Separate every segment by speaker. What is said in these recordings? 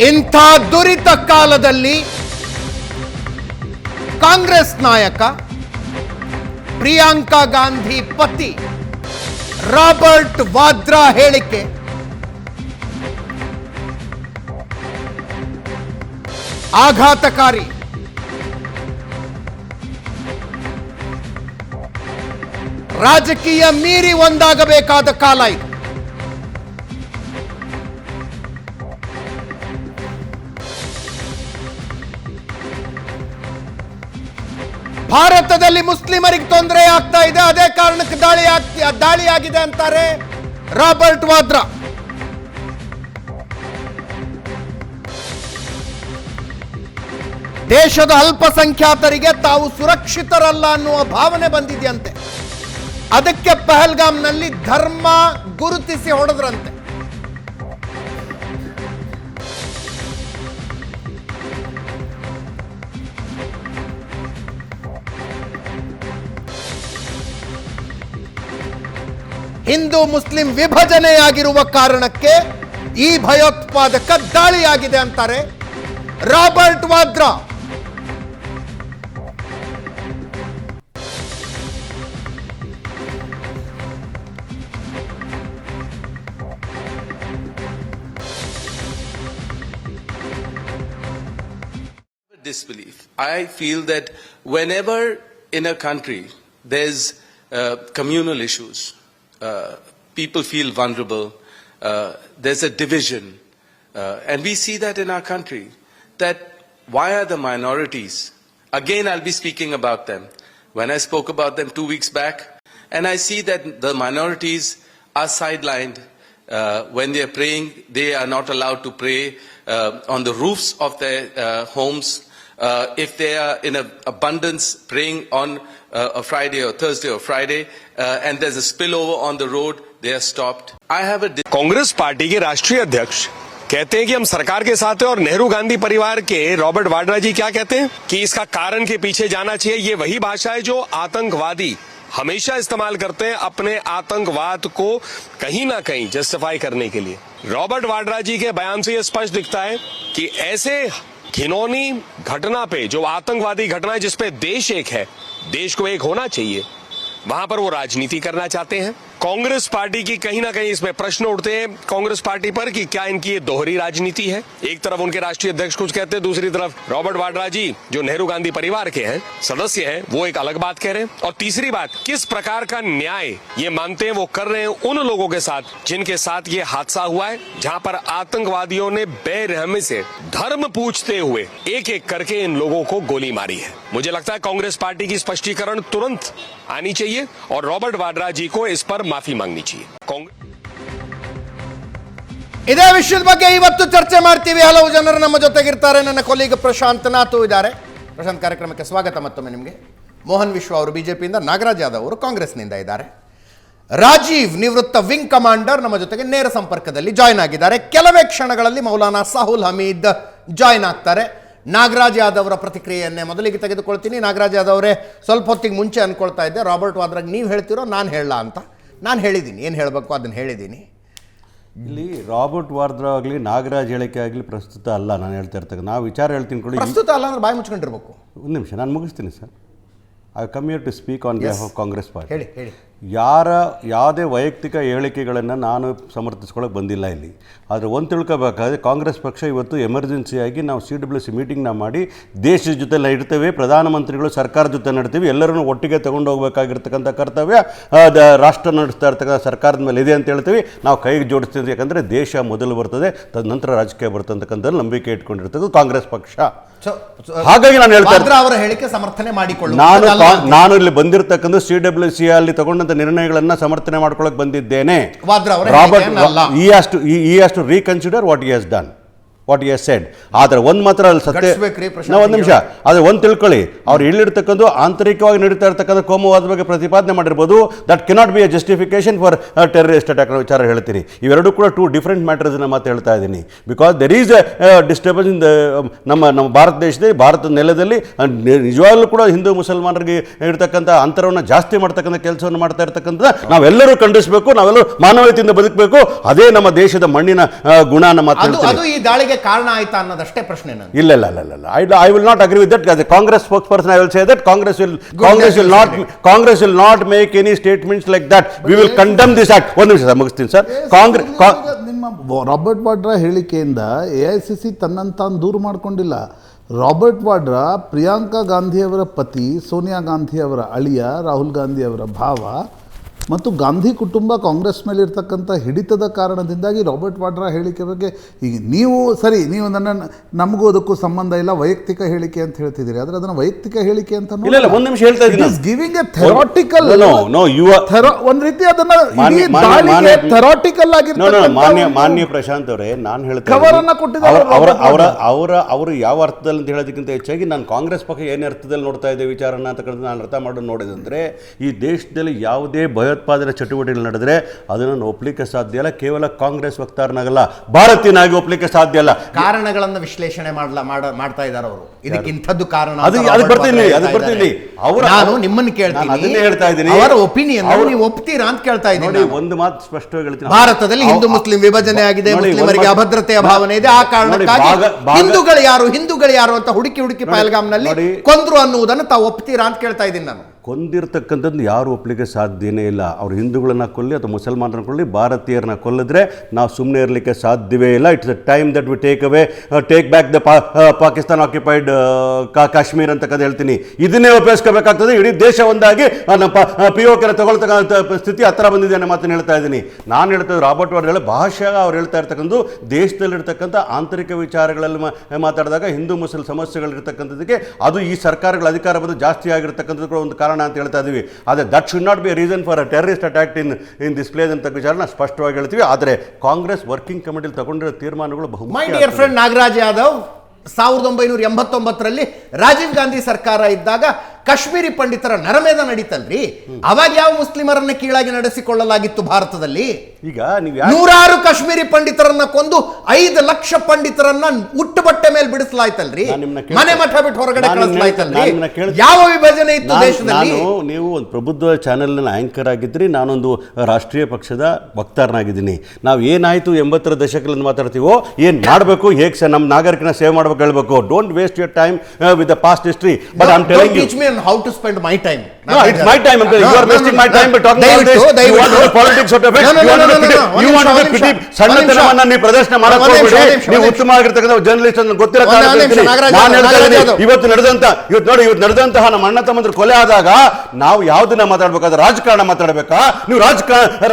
Speaker 1: ಇಂಥ ದುರಿತ ಕಾಲದಲ್ಲಿ ಕಾಂಗ್ರೆಸ್ ನಾಯಕ ಪ್ರಿಯಾಂಕಾ ಗಾಂಧಿ ಪತಿ ರಾಬರ್ಟ್ ವಾದ್ರಾ ಹೇಳಿಕೆ, ಆಘಾತಕಾರಿ. ರಾಜಕೀಯ ಮೀರಿ ಒಂದಾಗಬೇಕಾದ ಕಾಲ ಇದು. ಭಾರತದಲ್ಲಿ ಮುಸ್ಲಿಮರಿಗೆ ತೊಂದರೆ ಆಗ್ತಾ ಇದೆ. ಅದೇ ಕಾರಣಕ್ಕೆ ದಾಳಿ ಆಗ್ತಿ ದಾಳಿ ಆಗಿದೆ ಅಂತಾರೆ ರಾಬರ್ಟ್ ವಾದ್ರಾ. ದೇಶದ ಅಲ್ಪಸಂಖ್ಯಾತರಿಗೆ ತಾವು ಸುರಕ್ಷಿತರಲ್ಲ ಅನ್ನುವ ಭಾವನೆ ಬಂದಿದೆಯಂತೆ. ಅದಕ್ಕೆ ಪಹಲ್ಗಾಮ್ನಲ್ಲಿ ಧರ್ಮ ಗುರುತಿಸಿ ಹೊಡೆದ್ರಂತೆ. ಹಿಂದೂ ಮುಸ್ಲಿಂ ವಿಭಜನೆಯಾಗಿರುವ ಕಾರಣಕ್ಕೆ ಈ ಭಯೋತ್ಪಾದಕ ದಾಳಿಯಾಗಿದೆ ಅಂತಾರೆ Robert Vadra
Speaker 2: disbelief. I feel that whenever in a country there's uh, communal issues, uh, people feel vulnerable, uh, there's a division, uh, and we see that in our country, that why are the minorities? Again, I'll be speaking about them. When I spoke about them two weeks back, and I see that the minorities are sidelined uh, when they are praying, they are not allowed to pray uh, on the roofs of their uh, homes. Uh, if they are in a abundance praying on uh, a Friday or Thursday or Friday, uh, and there's a spillover on the road, they are stopped. I have a
Speaker 3: Congress party के राष्ट्रीय अध्यक्ष कहते हैं कि हम सरकार के साथ हैं और नेहरू गांधी परिवार के रॉबर्ट वाड्रा जी क्या कहते हैं कि इसका कारण के पीछे जाना चाहिए ये वही भाषा है जो आतंकवादी हमेशा इस्तेमाल करते हैं अपने आतंकवाद को कहीं ना कहीं जस्टिफाई करने के लिए रॉबर्ट वाड्रा जी के बयान से यह स्पष्ट दिखता है कि ऐसे घिनौनी घटना पे, जो आतंकवादी घटना है जिसपे देश एक है, देश को एक होना चाहिए। वहाँ पर वो राजनीति करना चाहते हैं। कांग्रेस पार्टी की कहीं ना कहीं इसमें प्रश्न उठते हैं। कांग्रेस पार्टी पर कि क्या इनकी ये दोहरी राजनीति है? एक तरफ़ उनके राष्ट्रीय अध्यक्ष कुछ कहते हैं, दूसरी तरफ़ रॉबर्ट वाड्रा जी, जो नेहरू गांधी परिवार के हैं, सदस्य हैं, वो एक अलग बात कह रहे हैं। और तीसरी बात, किस प्रकार का न्याय ये मानते हैं, वो कर रहे हैं उन लोगों के साथ जिनके साथ ये हादसा हुआ है, जहाँ पर आतंकवादियों ने बेरहमी से धर्म पूछते हुए एक एक करके इन लोगों को गोली मारी है। मुझे लगता है कांग्रेस पार्टी की स्पष्टीकरण तुरंत आनी चाहिए और रॉबर्ट वाड्रा जी को इस पर ಮಾಫಿ ಮಾಗ್ನಿ ಚಾಹಿಯೆ
Speaker 1: ಇದೇ ವಿಷಯದ ಬಗ್ಗೆ ಇವತ್ತು ಚರ್ಚೆ ಮಾಡ್ತೀವಿ. ಹಲವು ಜನರು ನಮ್ಮ ಜೊತೆಗಿರ್ತಾರೆ. ನನ್ನ ಕೊಲೀಗ ಪ್ರಶಾಂತ್ ಇದ್ದಾರೆ. ಪ್ರಶಾಂತ್ ಕಾರ್ಯಕ್ರಮಕ್ಕೆ ಸ್ವಾಗತ ಮತ್ತೊಮ್ಮೆ ನಿಮಗೆ. ಮೋಹನ್ ವಿಶ್ವ ಅವರು ಬಿಜೆಪಿಯಿಂದ, ನಾಗರಾಜ್ ಯಾದವ್ ಅವರು ಕಾಂಗ್ರೆಸ್ನಿಂದ ಇದ್ದಾರೆ. ರಾಜೀವ್ ನಿವೃತ್ತ ವಿಂಗ್ ಕಮಾಂಡರ್ ನಮ್ಮ ಜೊತೆಗೆ ನೇರ ಸಂಪರ್ಕದಲ್ಲಿ ಜಾಯ್ನ್ ಆಗಿದ್ದಾರೆ. ಕೆಲವೇ ಕ್ಷಣಗಳಲ್ಲಿ ಮೌಲಾನಾ ಸಾಹುಲ್ ಹಮೀದ್ ಜಾಯ್ನ್ ಆಗ್ತಾರೆ. ನಾಗರಾಜ್ ಯಾದವ್ ಅವರ ಪ್ರತಿಕ್ರಿಯೆಯನ್ನೇ ಮೊದಲಿಗೆ ತೆಗೆದುಕೊಳ್ತೀನಿ. ನಾಗರಾಜ್ ಯಾದವ್ ಅವರೇ ಸ್ವಲ್ಪ ಹೊತ್ತಿಗೆ ಮುಂಚೆ ಅಂದ್ಕೊಳ್ತಾ ಇದ್ದೆ. ರಾಬರ್ಟ್ ವಾದ್ರಾಗ್ ನೀವು ಹೇಳ್ತಿರೋ, ನಾನು ಹೇಳಲ್ಲ ಅಂತ. ನಾನು ಹೇಳಿದ್ದೀನಿ ಏನು ಹೇಳಬೇಕು ಅದನ್ನು ಹೇಳಿದ್ದೀನಿ
Speaker 4: ಇಲ್ಲಿ ರಾಬರ್ಟ್ ವಾರ್ದ್ರಾ ಆಗಲಿ ನಾಗರಾಜ್ ಹೇಳಿಕೆ ಆಗಲಿ ಪ್ರಸ್ತುತ ಅಲ್ಲ ನಾನು ಹೇಳ್ತಾ ಇರ್ತಕ್ಕ ನಾವು ವಿಚಾರ ಹೇಳ್ತೀನಿ ಕೊಡಿ.
Speaker 1: ಪ್ರಸ್ತುತ ಅಲ್ಲ ಅಂದ್ರೆ ಬಾಯಿ ಮುಚ್ಕೊಂಡಿರ್ಬೇಕು.
Speaker 4: ಒಂದು ನಿಮಿಷ ನಾನು ಮುಗಿಸ್ತೀನಿ sir. I come here to speak on behalf of Congress party
Speaker 1: ಹೇಳಿ ಹೇಳಿ.
Speaker 4: ಯಾರ ಯಾವುದೇ ವೈಯಕ್ತಿಕ ಹೇಳಿಕೆಗಳನ್ನು ನಾನು ಸಮರ್ಥಿಸ್ಕೊಳ್ಳೋಕೆ ಬಂದಿಲ್ಲ ಇಲ್ಲಿ. ಆದರೆ ಒಂದು ತಿಳ್ಕೊಬೇಕಾದ್ರೆ ಕಾಂಗ್ರೆಸ್ ಪಕ್ಷ ಇವತ್ತು ಎಮರ್ಜೆನ್ಸಿಯಾಗಿ ನಾವು ಸಿ ಡಬ್ಲ್ಯೂ ಸಿ ಮೀಟಿಂಗ್ನ ಮಾಡಿ ದೇಶದ ಜೊತೆ ಇಡ್ತೇವೆ ಪ್ರಧಾನಮಂತ್ರಿಗಳು ಸರ್ಕಾರ ಜೊತೆ ನಡ್ತೀವಿ ಎಲ್ಲರನ್ನು ಒಟ್ಟಿಗೆ ತಗೊಂಡು ಹೋಗ್ಬೇಕಾಗಿರ್ತಕ್ಕಂಥ ಕರ್ತವ್ಯ ರಾಷ್ಟ್ರ ನಡೆಸ್ತಾ ಇರ್ತಕ್ಕಂಥ ಸರ್ಕಾರದ ಮೇಲೆ ಇದೆ ಅಂತ ಹೇಳ್ತೀವಿ. ನಾವು ಕೈಗೆ ಜೋಡಿಸ್ತೀವಿ ಯಾಕಂದರೆ ದೇಶ ಮೊದಲು ಬರ್ತದೆ ತದನಂತರ ರಾಜಕೀಯ ಬರ್ತಕ್ಕಂಥದ್ದು ನಂಬಿಕೆ ಇಟ್ಕೊಂಡಿರ್ತದೆ ಕಾಂಗ್ರೆಸ್ ಪಕ್ಷ. ಹಾಗಾಗಿ ನಾನು ಹೇಳ್ತಾ
Speaker 1: ಅವರ ಹೇಳಿಕೆ ಸಮರ್ಥನೆ ಮಾಡಿಕೊಳ್ಳಿ
Speaker 4: ನಾನು. ನಾನು ಇಲ್ಲಿ ಬಂದಿರತಕ್ಕಂಥ ಸಿ ಡಬ್ಲ್ಯೂ ಸಿ ಅಲ್ಲಿ ತಗೊಂಡಂತ ನಿರ್ಣಯಗಳನ್ನ ಸಮರ್ಥನೆ ಮಾಡ್ಕೊಳಕ್ ಬಂದಿದ್ದೇನೆ. ರಾಬರ್ಟ್ ಈ ಅಷ್ಟು ಈ ಅಷ್ಟು reconsider what has done what you said ಆದರೆ ಒಂದು ಮಾತ್ರ ಅಲ್ಲಿ ಸತ್ಯ ನಾವು ಒಂದು ನಿಮಿಷ. ಆದರೆ ಒಂದು ತಿಳ್ಕೊಳ್ಳಿ. ಅವ್ರು ಇಲ್ಲಿರ್ತಕ್ಕಂಥ ಆಂತರಿಕವಾಗಿ ನಡೀತಾ ಇರ್ತಕ್ಕಂಥ ಕೋಮುವಾದ ಬಗ್ಗೆ ಪ್ರತಿಪಾದನೆ ಮಾಡಿರ್ಬೋದು. That cannot be a justification for terrorist attack ವಿಚಾರ ಹೇಳ್ತೀನಿ. ಇವೆರಡೂ ಕೂಡ ಟೂ ಡಿಫ್ರೆಂಟ್ ಮ್ಯಾಟರ್ಸ್ನ ಮಾತು ಹೇಳ್ತಾ ಇದ್ದೀನಿ. Because there is disturbance in the ನಮ್ಮ ನಮ್ಮ ಭಾರತ ದೇಶದಲ್ಲಿ ಭಾರತದ ನೆಲದಲ್ಲಿ ನಿಜವಾಗಲೂ ಕೂಡ ಹಿಂದೂ ಮುಸಲ್ಮಾನರಿಗೆ ಇರ್ತಕ್ಕಂಥ ಅಂತರವನ್ನು ಜಾಸ್ತಿ ಮಾಡ್ತಕ್ಕಂಥ ಕೆಲಸವನ್ನು ಮಾಡ್ತಾ ಇರ್ತಕ್ಕಂಥ ನಾವೆಲ್ಲರೂ ಖಂಡಿಸಬೇಕು ನಾವೆಲ್ಲರೂ ಮಾನವೀಯತೆಯಿಂದ ಬದುಕಬೇಕು. ಅದೇ ನಮ್ಮ ದೇಶದ ಮಣ್ಣಿನ ಗುಣ ನಮ್ಮ
Speaker 1: ಈ ದಾಳಿಗೆ ದಾಳಿಗೆ ಕಾರಣ ಆಯ್ತಾ ಅನ್ನೋದಷ್ಟೇ ಪ್ರಶ್ನೆ ನಾನು
Speaker 4: ಇಲ್ಲ ಇಲ್ಲ ಇಲ್ಲ ಇಲ್ಲ I I will not agree with that as a Congress spokesperson I will say that Congress will Congress
Speaker 1: that
Speaker 4: will not Congress will not make any statements like that we will condemn this act ಒಂದು ನಿಮಿಷ sir ಮುಗಿಸ್ತೀನಿ sir Congress
Speaker 5: ನಿಮ್ಮ Robert Vadra ಹೇಳಿಕೆಯಿಂದ A I C C ತನ್ನನ್ನು ತಾನು ದೂರ ಮಾಡಿಕೊಂಡಿಲ್ಲ. Robert Vadra Priyanka ಗಾಂಧಿಯವರ ಪತಿ ಸೋನಿಯಾ ಗಾಂಧಿಯವರ ಅಳಿಯ ರಾಹುಲ್ ಗಾಂಧಿಯವರ ಭಾವ ಮತ್ತು ಗಾಂಧಿ ಕುಟುಂಬ ಕಾಂಗ್ರೆಸ್ ಮೇಲೆ ಇರ್ತಕ್ಕಂಥ ಹಿಡಿತದ ಕಾರಣದಿಂದಾಗಿ ರಾಬರ್ಟ್ ವಾಡ್ರಾ ಹೇಳಿಕೆ ಬಗ್ಗೆ ಈಗ ನೀವು ಸರಿ ನೀವು ನನ್ನ ನಮಗೂ ಅದಕ್ಕೂ ಸಂಬಂಧ ಇಲ್ಲ ವೈಯಕ್ತಿಕ ಹೇಳಿಕೆ ಅಂತ ಹೇಳ್ತಿದ್ದೀರಿ. ಆದರೆ ಅದನ್ನು ವೈಯಕ್ತಿಕ ಹೇಳಿಕೆ ಅಂತ
Speaker 4: ಒಂದು ನಿಮಿಷ ಹೇಳ್ತಾ ಇದ್ದೀನಿ.
Speaker 5: ಗಿವಿಂಗ್ ಎ ಥೆರಾಟಿಕಲ್ ಒಂದ್ ರೀತಿ ಅದನ್ನ ಥೆರಾಟಿಕಲ್
Speaker 4: no, ಮಾನ್ಯ ಮಾನ್ಯ ಪ್ರಶಾಂತ್ ಅವರೇ ನಾನು
Speaker 5: ಹೇಳ್ತೇನೆ
Speaker 4: ಅವರ ಅವರ ಅವರ ಅವರು ಯಾವ ಅರ್ಥದಲ್ಲಿ ಅಂತ ಹೇಳೋದಕ್ಕಿಂತ ಹೆಚ್ಚಾಗಿ ನಾನು ಕಾಂಗ್ರೆಸ್ ಪಕ್ಷ ಏನು ಅರ್ಥದಲ್ಲಿ ನೋಡ್ತಾ ಇದ್ದೆ ವಿಚಾರನ ಅಂತಕ್ಕಂಥ ನಾನು ಅರ್ಥ ಮಾಡೋದು ನೋಡಿದಂದ್ರೆ ಈ ದೇಶದಲ್ಲಿ ಯಾವುದೇ ಭಯೋತ್ಪಾದನೆ ಚಟುವಟಿಕೆಗಳು ನಡೆದ್ರೆ ಅದನ್ನು ಒಪ್ಪಲಿಕ್ಕೆ ಸಾಧ್ಯ ಇಲ್ಲ. ಕೇವಲ ಕಾಂಗ್ರೆಸ್ ವಕ್ತಾರನಾಗಲ್ಲ ಭಾರತೀಯನಾಗಿ ಒಪ್ಪಲಿಕ್ಕೆ ಸಾಧ್ಯ ಇಲ್ಲ.
Speaker 1: ಕಾರಣಗಳನ್ನು ವಿಶ್ಲೇಷಣೆ ಮಾಡ್ಲಾ ಮಾಡ ಮಾಡ್ತಾ ಇದ್ದಾರೆ ಅವರು. ಇದಕ್ಕೆ ಇಂಥದ್ದು ಕಾರಣ
Speaker 4: ಅದು- ಅದಕ್ಕೆ ಬರ್ತೀನಿ, ಅದಕ್ಕೆ ಬರ್ತೀನಿ.
Speaker 1: ನಾನು ನಿಮ್ಮನ್ನು
Speaker 4: ನಾನು
Speaker 1: ಕೇಳ್ತೀನಿ
Speaker 4: ಅದನ್ನೇ ಹೇಳ್ತಾ ಇದ್ದೀನಿ.
Speaker 1: ಅವರ ಒಪಿನಿಯನ್
Speaker 4: ಅವರು-
Speaker 1: ನೀವು ಒಪ್ತೀರಾ ಅಂತ ಕೇಳ್ತಾ ಇದ್ದೀನಿ
Speaker 4: ಒಂದು ಮಾತು ಸ್ಪಷ್ಟವಾಗಿ ಹೇಳ್ತೀನಿ.
Speaker 1: ಭಾರತದಲ್ಲಿ ಹಿಂದೂ ಮುಸ್ಲಿಂ ವಿಭಜನೆ ಆಗಿದೆ ಮುಸ್ಲಿಮರಿಗೆ ಅಭದ್ರತೆಯ ಭಾವನೆ ಇದೆ. ಆ ಕಾರಣಕ್ಕಾಗಿ ಹಿಂದೂಗಳು ಯಾರು ಹಿಂದೂಗಳು ಯಾರು ಅಂತ ಹುಡುಕಿ ಹುಡುಕಿ ಪಹಲ್ಗಾಮ್ನಲ್ಲಿ. ಕೊಂದ್ರು ಅನ್ನುವುದನ್ನು ತಾವು ಒಪ್ತೀರಾ ಅಂತ ಕೇಳ್ತಾ ಇದ್ದೀನಿ ನಾನು.
Speaker 4: ಕೊಂದಿರ್ತಕ್ಕಂಥದ್ದು ಯಾರು ಒಪ್ಪಲಿಕ್ಕೆ ಸಾಧ್ಯನೇ ಇಲ್ಲ. ಅವರು ಹಿಂದೂಗಳನ್ನ ಕೊಲ್ಲಿ ಅಥವಾ ಮುಸಲ್ಮಾನರನ್ನ ಕೊಲ್ಲಿ ಭಾರತೀಯರನ್ನ ಕೊಲ್ಲಿದ್ರೆ ನಾವು ಸುಮ್ಮನೆ ಇರಲಿಕ್ಕೆ ಸಾಧ್ಯವೇ ಇಲ್ಲ. It's a time that we take away take back the Pakistan occupied Kashmir ಅಂತ ಹೇಳ್ತೀನಿ. ಇದನ್ನೇ ಉಪಯೋಗಿಸ್ಕೋಬೇಕಾಗ್ತದೆ. ಇಡೀ ದೇಶ ಒಂದಾಗಿ ನಮ್ಮ ಪಿ ಓ ಕೆನ ತಗೊಳ್ತಕ್ಕಂಥ ಸ್ಥಿತಿ ಹತ್ರ ಬಂದಿದೆ ಅನ್ನೋ ಮಾತನ್ನು ಹೇಳ್ತಾ ಇದ್ದೀನಿ. ನಾನು ಹೇಳ್ತಾ ರಾಬರ್ಟ್ ವಾರ್ಡ್ ಭಾಷೆಯಾಗ ಅವ್ರು ಹೇಳ್ತಾ ಇರ್ತಕ್ಕಂಥ ದೇಶದಲ್ಲಿರ್ತಕ್ಕಂಥ ಆಂತರಿಕ ವಿಚಾರಗಳಲ್ಲಿ ಮಾತಾಡಿದಾಗ ಹಿಂದೂ, ಮುಸ್ಲಿಂ ಸಮಸ್ಯೆಗಳಿರ್ತಕ್ಕಂಥದ್ದಕ್ಕೆ ಅದು ಈ ಸರ್ಕಾರಗಳ ಅಧಿಕಾರ ಬಂದು ಜಾಸ್ತಿ ಆಗಿರ್ತಕ್ಕಂಥದ್ದು ಒಂದು ಕಾರಣ ಅಂತ ಹೇಳ್ತಾ ಇದ್ದೀವಿ. ಆದರೆ that should not be reason for a terrorist attack in in this place ಅಂತ ವಿಚಾರನ ಸ್ಪಷ್ಟವಾಗಿ ಹೇಳ್ತೀವಿ. ಆದರೆ ಕಾಂಗ್ರೆಸ್ ವರ್ಕಿಂಗ್ ಕಮಿಟಿಲಿ ತಗೊಂಡಿರೋ ತೀರ್ಮಾನಗಳು ಬಹು
Speaker 1: my dear friend Nagaraj Yadav ಸಾವಿರದ ಒಂಬೈನೂರ ಎಂಬತ್ತೊಂಬತ್ತರಲ್ಲಿ ರಾಜೀವ್ ಗಾಂಧಿ ಸರ್ಕಾರ ಇದ್ದಾಗ ಕಾಶ್ಮೀರಿ ಪಂಡಿತರ ನರಮೇಧ ನಡೀತಲ್ರಿ? ಅವಾಗ ಯಾವ ಮುಸ್ಲಿಮರನ್ನ ಕೀಳಾಗಿ ನಡೆಸಿಕೊಳ್ಳಲಾಗಿತ್ತು ಭಾರತದಲ್ಲಿ?
Speaker 4: ಈಗ ನೀವು
Speaker 1: ನೂರಾರು ಕಾಶ್ಮೀರಿ ಪಂಡಿತರನ್ನ ಕೊಂದು ಐದು ಲಕ್ಷ ಪಂಡಿತರನ್ನ ಉಟ್ಟು ಬಟ್ಟೆ ಮೇಲೆ ಬಿಡಿಸಲಾಯ್ತಲ್ರಿ? ಮನೆ ಮಠ ಬಿಟ್ಟು ಹೊರಗಡೆ ಕಳಿಸಲಾಯ್ತಲ್ರಿ? ಯಾವ ವಿಭಜನೆ ಇತ್ತು ದೇಶದಲ್ಲಿ?
Speaker 4: ನೀವು ಒಂದು ಪ್ರಬುದ್ಧ ಚಾನೆಲ್ ಆಂಕರ್ ಆಗಿದ್ರಿ ನಾನೊಂದು ರಾಷ್ಟ್ರೀಯ ಪಕ್ಷದ ವಕ್ತಾರನಾಗಿದ್ದೀನಿ. ನಾವು ಏನಾಯ್ತು ಎಂಬತ್ತರ ದಶಕದಲ್ಲಿ ಮಾತಾಡ್ತೀವೋ ಏನ್ ಮಾಡಬೇಕು ಹೇಗೆ ನಮ್ಮ ನಾಗರಿಕನ ಸೇವೆ ಮಾಡ್ಬೇಕು ಹೇಳ್ಬೇಕು. Don't waste your time with the past history but I'm telling you
Speaker 1: me how to spend my time
Speaker 4: No, it's my time. uncle. You are wasting my time by talking about this. You want to do politics out of it.
Speaker 1: No, no,
Speaker 4: You want
Speaker 1: no,
Speaker 4: to
Speaker 1: no, no,
Speaker 4: pity-
Speaker 1: no.
Speaker 4: you
Speaker 1: ಒಂದ್
Speaker 4: want to
Speaker 1: ನಿಮಿಷ,
Speaker 4: pity
Speaker 1: ಒಂದ್ ನಿಮಿಷ.
Speaker 4: ಸಣ್ಣತನವನ್ನ ನೀವು ಪ್ರದರ್ಶನ ಮಾಡಕ್
Speaker 1: ಒಂದ್ ನಿಮಿಷ,
Speaker 4: ಹೋಗ್ಬೇಡಿ ನೀವು
Speaker 1: ಒಂದ್
Speaker 4: ಉತ್ತಮ ಆಗಿರ್ತಕ್ಕಂಥ ಜರ್ನಲಿಸ್ಟ್ ಅಂತ ಗೊತ್ತಿರೋ ನಾನು ಹೇಳ್ತಾ ಇದ್ದೀನಿ, ಇವತ್ತು ನಡೆದಂತ ಇವತ್ತು ನೋಡಿ ಇವತ್ತು ನಡೆದಂತಹ ನಮ್ಮ ಅಣ್ಣ ತಮ್ಮಂದ್ರು ಕೊಲೆ ಆದಾಗ ನಾವು ಯಾವ್ದನ್ನ ಮಾತಾಡ್ಬೇಕಾದ್ರೆ ರಾಜಕಾರಣ ಮಾತಾಡಬೇಕಾ ನೀವು ರಾಜಕಾರಣ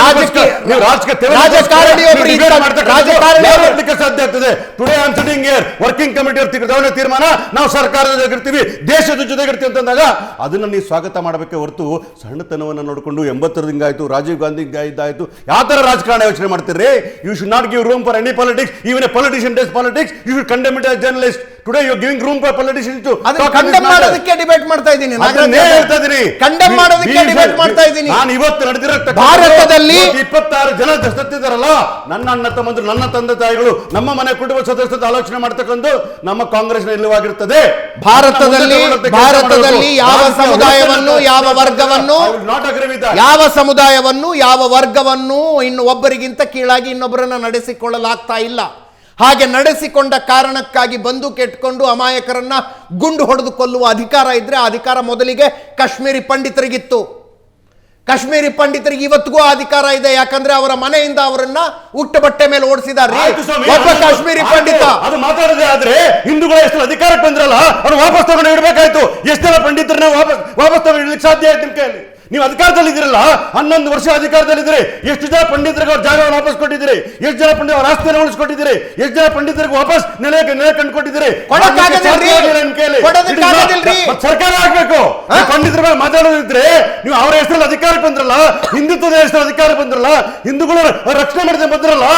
Speaker 1: ರಾಜಕೀಯ-
Speaker 4: ನೀವು ರಾಜಕ
Speaker 1: ರಾಜಕಾರಣಿ ಒಬ್ರು ಇದ್ದಾರೆ. ರಾಜಕಾರಣಿ ಒಬ್ರು-
Speaker 4: ಮಾಡ್ಲಿಕ್ಕೆ ಸಾಧ್ಯ ಆಗ್ತದೆ today am sitting here working committee ತೀರ್ಮಾನ ನಾವು ಸರ್ಕಾರದ ಜೊತೆಗಿರ್ತೀವಿ ದೇಶದ ಜೊತೆಗಿರ್ತೀವಿ ಅಂತಂದಾಗ ಅದನ್ನ ನೀವು ಸ್ವಾಗತ ಮಾಡಬೇಕೆ ಹೊರತು ಸಣ್ಣತನವನ್ನು ನೋಡಿಕೊಂಡು ಎಂಬತ್ತರ ಹಿಂಗಾಯ್ತು ರಾಜೀವ್ ಗಾಂಧಿ ಇದ್ದಾಯಿತು ಯಾವ ಥರ ರಾಜಕಾರಣ ಯೋಚನೆ ಮಾಡ್ತೀರಿ? You should not give room for any politics even a politician days politics you should condemn it journalist today you giving room for politician to
Speaker 1: condemn ಮಾಡೋದಕ್ಕೆ ಡಿಬೇಟ್ ಮಾಡ್ತಾ ಇದ್ದೀನಿ.
Speaker 4: ಅದನ್ನೇ ಹೇಳ್ತಾ ಇದೀನಿ
Speaker 1: ಕಂಡಮ್ ಮಾಡೋದಕ್ಕೆ ಡಿಬೇಟ್ ಮಾಡ್ತಾ ಇದ್ದೀನಿ.
Speaker 4: ನಾನು ಇವತ್ತು ನಡೆದಿರೋ
Speaker 1: ಭಾರತದಲ್ಲಿ-
Speaker 4: ಇಪ್ಪತ್ತಾರು ಜನ ಸತ್ತಿದ್ದಾರಲ್ಲ ನನ್ನ ಅಣ್ಣ ತಮ್ಮಂದ್ರು ನನ್ನ ತಂದೆ ತಾಯಿಗಳು ನಮ್ಮ ಮನೆ ಕುಟುಂಬ ಸದಸ್ಯದ ಆಲೋಚನೆ ಮಾಡ್ತಕ್ಕಂಥ ನಮ್ಮ ಕಾಂಗ್ರೆಸ್ ನಿಲ್ಲವಾಗಿರ್ತದೆ
Speaker 1: ಭಾರತದಲ್ಲಿ ಭಾರತದಲ್ಲಿ ಯಾವ ಸಮುದಾಯವನ್ನು ಯಾವ ವರ್ಗವನ್ನು ಯಾವ ಸಮುದಾಯವನ್ನು ಯಾವ ವರ್ಗವನ್ನು ಇನ್ನು ಒಬ್ಬರಿಗಿಂತ ಕೀಳಾಗಿ ಇನ್ನೊಬ್ಬರನ್ನ ನಡೆಸಿಕೊಳ್ಳಲಾಗ್ತಾ ಇಲ್ಲ. ಹಾಗೆ ನಡೆಸಿಕೊಂಡ ಕಾರಣಕ್ಕಾಗಿ ಬಂದು ಕೆಟ್ಕೊಂಡು ಅಮಾಯಕರನ್ನ ಗುಂಡು ಹೊಡೆದು ಕೊಲ್ಲುವ ಅಧಿಕಾರ ಇದ್ರೆ ಆ ಅಧಿಕಾರ ಮೊದಲಿಗೆ ಕಾಶ್ಮೀರಿ ಪಂಡಿತರಿಗಿತ್ತು. ಕಾಶ್ಮೀರಿ ಪಂಡಿತರಿಗೆ ಇವತ್ತಿಗೂ ಆ ಅಧಿಕಾರ ಇದೆ ಯಾಕಂದ್ರೆ ಅವರ ಮನೆಯಿಂದ ಅವರನ್ನ ಉಟ್ಟ ಬಟ್ಟೆ ಮೇಲೆ
Speaker 4: ಓಡಿಸಿದ್ದಾರೆ
Speaker 1: ಒಬ್ಬ ಕಾಶ್ಮೀರಿ ಪಂಡಿತ.
Speaker 4: ಅದು ಮಾತಾಡದೆ ಆದ್ರೆ ಹಿಂದೂಗಳ ಎಷ್ಟು ಅಧಿಕಾರಕ್ಕೆ ಬಂದ್ರಲ್ಲ ಅವ್ರು ವಾಪಸ್ ತಗೊಂಡು ಇಡಬೇಕಾಯ್ತು. ಎಷ್ಟೆಲ್ಲ ಪಂಡಿತರನ್ನ ವಾಪಸ್ ವಾಪಸ್ ತಗೊಂಡು ಸಾಧ್ಯ ಆಯ್ತು ನಿಮ್ ಕೈಯಲ್ಲಿ? ನೀವು ಅಧಿಕಾರದಲ್ಲಿ ಇದ್ದೀರಲ್ಲ ಹನ್ನೊಂದು ವರ್ಷ ಅಧಿಕಾರದಲ್ಲಿ ಇದ್ರಿ ಎಷ್ಟು ಜನ ಪಂಡಿತರಿಗೆ ಅವ್ರ ಜಾಗವನ್ನು ವಾಪಸ್ ಕೊಟ್ಟಿದ್ದೀರಿ? ಎಷ್ಟು ಜನ ಪಂಡಿತ ಅವ್ರ ಆಸ್ತಿಯನ್ನು ಉಳಿಸ್ಕೊಟ್ಟಿದ್ದೀರಿ? ಎಷ್ಟು ಜನ ಪಂಡಿತರಿಗೆ ವಾಪಸ್ ನೆಲೆ ನೆಲೆ ಕಂಡುಕೊಟ್ಟಿದ್ದೀರಿ. ಸರ್ಕಾರ ಆಗ್ಬೇಕು. ಪಂಡಿತರ ಮೇಲೆ ಮಾತಾಡೋದಿದ್ರೆ ನೀವು ಅವರ ಹೆಸರಲ್ಲಿ ಅಧಿಕಾರಕ್ಕೆ ಬಂದ್ರಲ್ಲ ಹಿಂದುತ್ವದ ಹೆಸರಲ್ಲಿ ಅಧಿಕಾರಕ್ಕೆ ಬಂದ್ರಲ್ಲ ಹಿಂದೂಗಳು ರಕ್ಷಣೆ ಮಾಡಿದ ಬಂದ್ರಲ್ಲ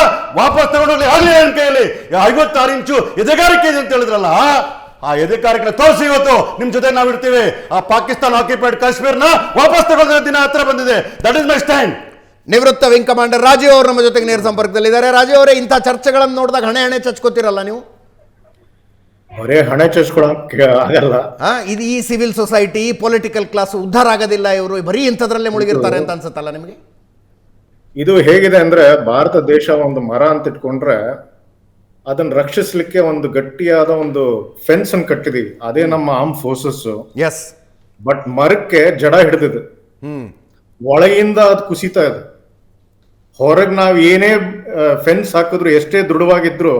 Speaker 4: ವಾಪಸ್ ತಗೊಂಡೋಗ್ಲಿ ಆಗ್ಲಿ ನನ್ನ ಕೈಯಲ್ಲಿ ಐವತ್ತಾರು ಇಂಚು ಎದೆಗಾರಿಕೆ ಇದೆ ಅಂತ ಹೇಳಿದ್ರಲ್ಲ ಆ ಅಧಿಕಾರಿಗಳ ತೋರಿಸಿ ಇವತ್ತು. ನಿಮ್ ಜೊತೆ ನಾವು ಇರ್ತೀವಿ. ಆ ಪಾಕಿಸ್ತಾನ ಆಕ್ಯುಪೈಡ್ ಕಾಶ್ಮೀರ್ನ ವಾಪಸ್ ತಗೊಂಡ ದಿನ ಹತ್ರ ಬಂದಿದೆ. ದಟ್ ಇಸ್ ಮೈ ಸ್ಟ್ಯಾಂಡ್
Speaker 1: ನಿವೃತ್ತ ವಿಂಗ್ ಕಮಾಂಡರ್ ರಾಜೀವ್ ಅವರು ನಮ್ಮ ಜೊತೆಗೆ ನೇರ ಸಂಪರ್ಕದಲ್ಲಿದ್ದಾರೆ. ರಾಜೀವ್ ಅವರೇ ಇಂಥ ಚರ್ಚೆಗಳನ್ನು ನೋಡಿದಾಗ ಹಣೆ ಹಣೆ ಚಚ್ಕೋತಿರಲ್ಲ ನೀವು?
Speaker 6: ಅವರೇ ಹಣೆ ಚಚ್ಕೊಳಕ್ ಆಗಲ್ಲ.
Speaker 1: ಆ, ಇದು ಈ ಸಿವಿಲ್ ಸೊಸೈಟಿ ಈ ಪೊಲಿಟಿಕಲ್ ಕ್ಲಾಸ್ ಉದ್ಧಾರ ಆಗೋದಿಲ್ಲ ಇವರು. ಬರೀ ಇಂಥದ್ರಲ್ಲೇ ಮುಳುಗಿರ್ತಾರೆ ಅಂತ ಅನ್ಸುತ್ತಲ್ಲ ನಿಮಗೆ?
Speaker 6: ಇದು ಹೇಗಿದೆ ಅಂದ್ರೆ ಭಾರತ ದೇಶ ಒಂದು ಮರ ಅಂತ ಇಟ್ಕೊಂಡ್ರೆ ಅದನ್ನ ರಕ್ಷಿಸ್ಲಿಕ್ಕೆ ಒಂದು ಗಟ್ಟಿಯಾದ ಒಂದು ಫೆನ್ಸ್ ಅನ್ನು ಕಟ್ಟಿದೀವಿ. ಅದೇ ನಮ್ಮ ಆರ್ಮ್ ಫೋರ್ಸಸ್
Speaker 1: ಎಸ್
Speaker 6: ಬಟ್ ಮರಕ್ಕೆ ಜಡ ಹಿಡಿದಿದೆ. ಒಳಗಿಂದ ಅದು ಕುಸಿತಾ ಇದೆ ಹೊರಗೆ ನಾವು ಏನೇ ಫೆನ್ಸ್ ಹಾಕಿದ್ರು ಎಷ್ಟೇ ದೃಢವಾಗಿದ್ರು